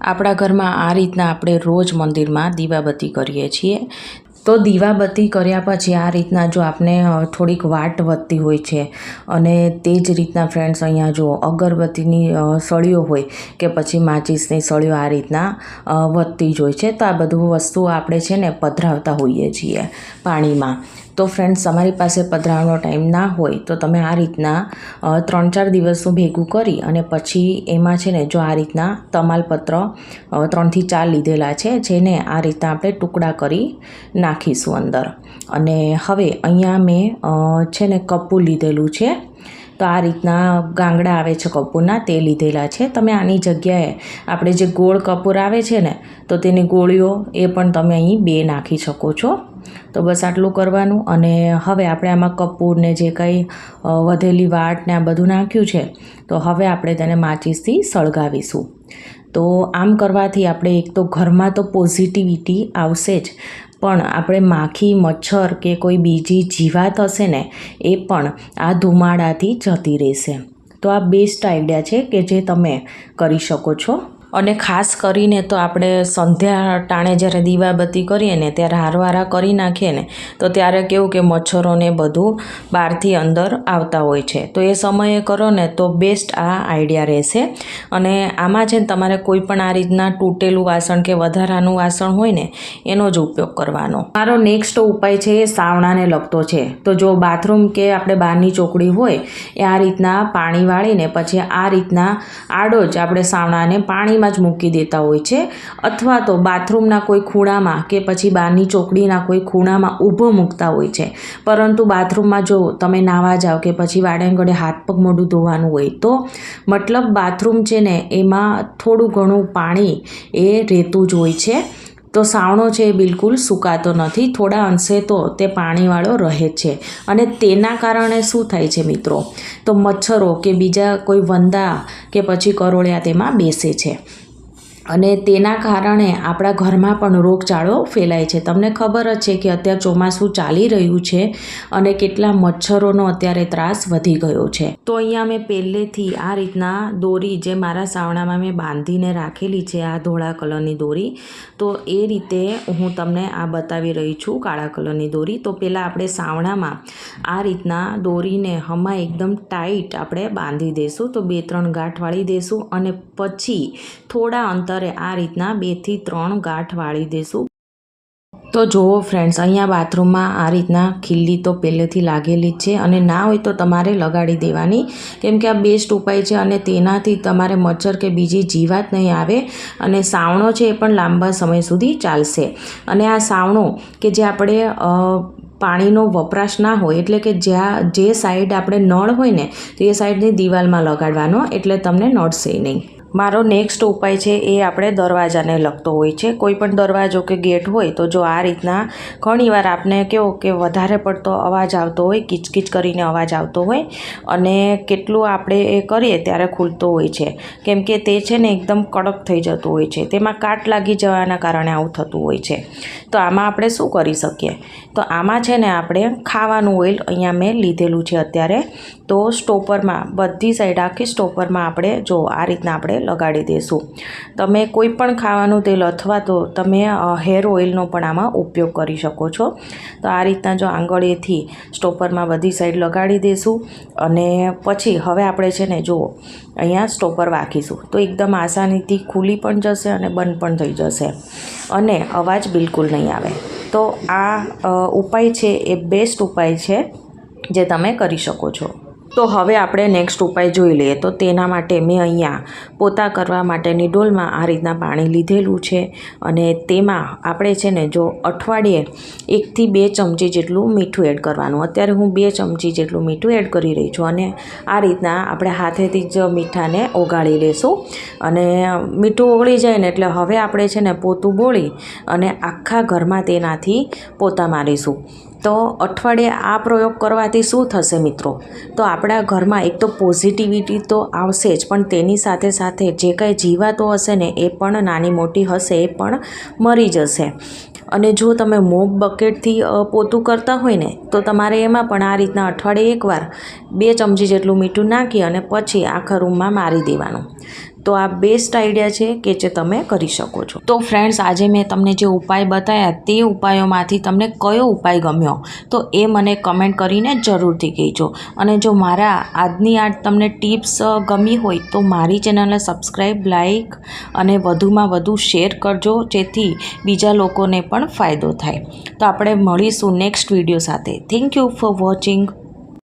આપણા ઘરમાં આ રીતના આપણે રોજ મંદિરમાં દીવાબત્તી કરીએ છીએ. તો દીવાબત્તી કર્યા પછી આ રીતના જો આપણે થોડીક વાટ વધતી હોય છે અને તે જ રીતના ફ્રેન્ડ્સ અહીંયા જો અગરબત્તીની સળીઓ હોય કે પછી માચીસની સળીઓ આ રીતના વધતી જ હોય છે. તો આ બધું વસ્તુઓ આપણે છે ને પધરાવતા હોઈએ છીએ પાણીમાં. તો ફ્રેન્ડ્સ તમારી પાસે પધરાવવાનો ટાઈમ ના હોય, તો તમે આ રીતના ત્રણ ચાર દિવસનું ભેગું કરી અને પછી એમાં છે ને, જો આ રીતના તમાલપત્ર ત્રણથી ચાર લીધેલા છે, જેને આ રીતના આપણે ટુકડા કરી નાખીશું અંદર. અને હવે અહીંયા મેં છે ને કપૂર લીધેલું છે. તો આ રીતના ગાંગડા આવે છે કપૂરના તે લીધેલા છે. તમે આની જગ્યાએ આપણે જે ગોળ કપૂર આવે છે ને, તો તેની ગોળીઓ એ પણ તમે અહીં બે નાખી શકો છો. તો બસ આટલું કરવાનું અને હવે આપણે આમાં કપૂર ને જે કંઈ વધેલી વાટ ને આ બધું નાખ્યું છે, તો હવે આપણે તેને માચીસથી સળગાવીશું. તો આમ કરવાથી આપણે એક તો ઘરમાં તો પોઝિટિવિટી આવશે જ, પણ આપણે માખી, મચ્છર કે કોઈ બીજી જીવાત હશે ને, એ પણ આ ધુમાડાથી જતી રહેશે. તો આ બેસ્ટ આઈડિયા છે કે જે તમે કરી શકો છો. અને ખાસ કરીને તો આપણે સંધ્યા ટાણે જ્યારે દીવાબત્તી કરીએ ને ત્યારે હારવારા કરી નાખીએ ને, તો ત્યારે કેવું કે મચ્છરોને બધું બહારથી અંદર આવતા હોય છે. તો એ સમયે કરો ને તો બેસ્ટ આ આઈડિયા રહેશે. અને આમાં છે ને તમારે કોઈ પણ આ રીતના તૂટેલું વાસણ કે વધારાનું વાસણ હોય ને, એનો જ ઉપયોગ કરવાનો. મારો નેક્સ્ટ ઉપાય છે એ સાવણાને લગતો છે. તો જો બાથરૂમ કે આપણે બહારની ચોકડી હોય, એ આ રીતના પાણી વાળીને પછી આ રીતના આડો જ આપણે સાવણાને પાણીમાં જ મૂકી દેતા હોય છે અથવા તો બાથરૂમના કોઈ ખૂણામાં કે પછી બહારની ચોકડીના કોઈ ખૂણામાં ઊભો મૂકતા હોય છે. પરંતુ બાથરૂમમાં જો તમે નાવા જાઓ કે પછી વાડેંગળે હાથ પગ મોઢું ધોવાનું હોય તો મતલબ બાથરૂમ છે ને એમાં થોડું ઘણું પાણી એ રહેતું જ હોય છે. તો સાવણો છે એ બિલકુલ સુકાતો નથી, થોડા અંશે તો તે પાણીવાળો રહે છે. અને તેના કારણે શું થાય છે મિત્રો? તો મચ્છરો કે બીજા કોઈ વંદા કે પછી કરોળિયા તેમાં બેસે છે. અને તેના કારણે આપણા ઘરમાં પણ રોગચાળો ફેલાય છે. તમને ખબર જ છે કે અત્યારે ચોમાસું ચાલી રહ્યું છે અને કેટલા મચ્છરોનો અત્યારે ત્રાસ વધી ગયો છે. તો અહીંયા મેં પહેલેથી આ રીતના દોરી જે મારા સાવણામાં મેં બાંધીને રાખેલી છે, આ ધોળા કલરની દોરી, તો એ રીતે હું તમને આ બતાવી રહી છું કાળા કલરની દોરી. તો પહેલાં આપણે સાવણામાં આ રીતના દોરીને હમા એકદમ ટાઈટ આપણે બાંધી દઈશું તો બે ત્રણ ગાંઠ વાળી દઈશું અને પછી થોડા અંતરે આ રીતના બેથી ત્રણ ગાંઠ વાળી દઈશું તો જુઓ ફ્રેન્ડ્સ અહીંયા બાથરૂમમાં આ રીતના ખીલ્લી તો પહેલેથી લાગેલી જ છે અને ના હોય તો તમારે લગાડી દેવાની. કેમ કે આ બેસ્ટ ઉપાય છે અને તેનાથી તમારે મચ્છર કે બીજી જીવાત નહીં આવે અને સાવણો છે એ પણ લાંબા સમય સુધી ચાલશે. અને આ સાવણો કે જે આપણે પાણીનો વપરાશ ના હોય, એટલે કે જ્યાં, જે સાઈડ આપણે નળ હોય ને, તો એ સાઈડની દિવાલમાં લગાડવાનો, એટલે તમને નડશે નહીં. મારો નેક્સ્ટ ઉપાય છે એ આપણે દરવાજાને લગતો હોય છે. કોઈ પણ દરવાજો કે ગેટ હોય તો જો આ રીતના ઘણીવાર આપને કેવો કે વધારે પડતો અવાજ આવતો હોય, કિચકિચ કરીને અવાજ આવતો હોય અને કેટલું આપણે એ કરીએ ત્યારે ખુલતો હોય છે. કેમ કે તે છે ને એકદમ કડક થઈ જતું હોય છે. તેમાં કાટ લાગી જવાના કારણે આવું થતું હોય છે. તો આમાં આપણે શું કરી શકીએ? તો આમાં છે ને આપણે ખાવાનું ઓઇલ અહીંયા મેં લીધેલું છે અત્યારે. તો સ્ટોપરમાં બધી સાઈડ, આખી સ્ટોપરમાં આપણે જો આ રીતના આપણે લગાડી દઈશું તમે કોઈ પણ ખાવાનું તેલ અથવા તો તમે હેર ઓઇલનો પણ આમાં ઉપયોગ કરી શકો છો. તો આ રીતના જો આંગળીથી સ્ટોપરમાં બધી સાઈડ લગાડી દઈશું અને પછી હવે આપણે છે ને જુઓ, અહીંયા સ્ટોપર વાંખીશું તો એકદમ આસાનીથી ખુલી પણ જશે અને બંધ પણ થઈ જશે. અને અવાજ બિલકુલ નહીં આવે. તો આ ઉપાય છે, એ બેસ્ટ ઉપાય છે જે તમે કરી શકો છો. તો હવે આપણે નેક્સ્ટ ઉપાય જોઈ લઈએ. તો તેના માટે મેં અહીંયા પોતા કરવા માટેની ડોલમાં આ રીતના પાણી લીધેલું છે અને તેમાં આપણે છે ને જો અઠવાડિયે એકથી બે ચમચી જેટલું મીઠું એડ કરવાનું. અત્યારે હું બે ચમચી જેટલું મીઠું એડ કરી રહી છું અને આ રીતના આપણે હાથેથી જ મીઠાને ઓગાળી લેશું. અને મીઠું ઓગળી જાય ને એટલે હવે આપણે છે ને પોતું બોળી અને આખા ઘરમાં તેનાથી પોતા મારીશું. તો અઠવાડિયે આ પ્રયોગ કરવાથી શું થશે મિત્રો? તો આપણા ઘરમાં એક તો પોઝિટિવિટી તો આવશે જ, પણ તેની સાથે સાથે જે કાંઈ જીવાતો હશે ને એ પણ નાની મોટી હશે, એ પણ મરી જશે. અને જો તમે મોપ બકેટથી પોતું કરતા હોય ને, તો તમારે એમાં પણ આ રીતના અઠવાડિયે એકવાર બે ચમચી જેટલું મીઠું નાખી અને પછી આખા રૂમમાં મારી દેવાનું. તો આ બેસ્ટ આઈડિયા છે કે જે તમે કરી શકો છો. તો ફ્રેન્ડ્સ આજે મેં તમને જે ઉપાય બતાવ્યા તે ઉપાયોમાંથી તમને કયો ઉપાય ગમ્યો? તો એ મને કમેન્ટ કરીને જરૂરથી કહેજો. અને જો મારા આજની આ તમને ટિપ્સ ગમી હોય તો મારી ચેનલને સબસ્ક્રાઈબ લાઈક અને વધુમાં વધુ શેર કરજો, જેથી બીજા લોકોને પણ ફાયદો થાય. તો આપણે મળીશું નેક્સ્ટ વીડિયો સાથે. Thank you for watching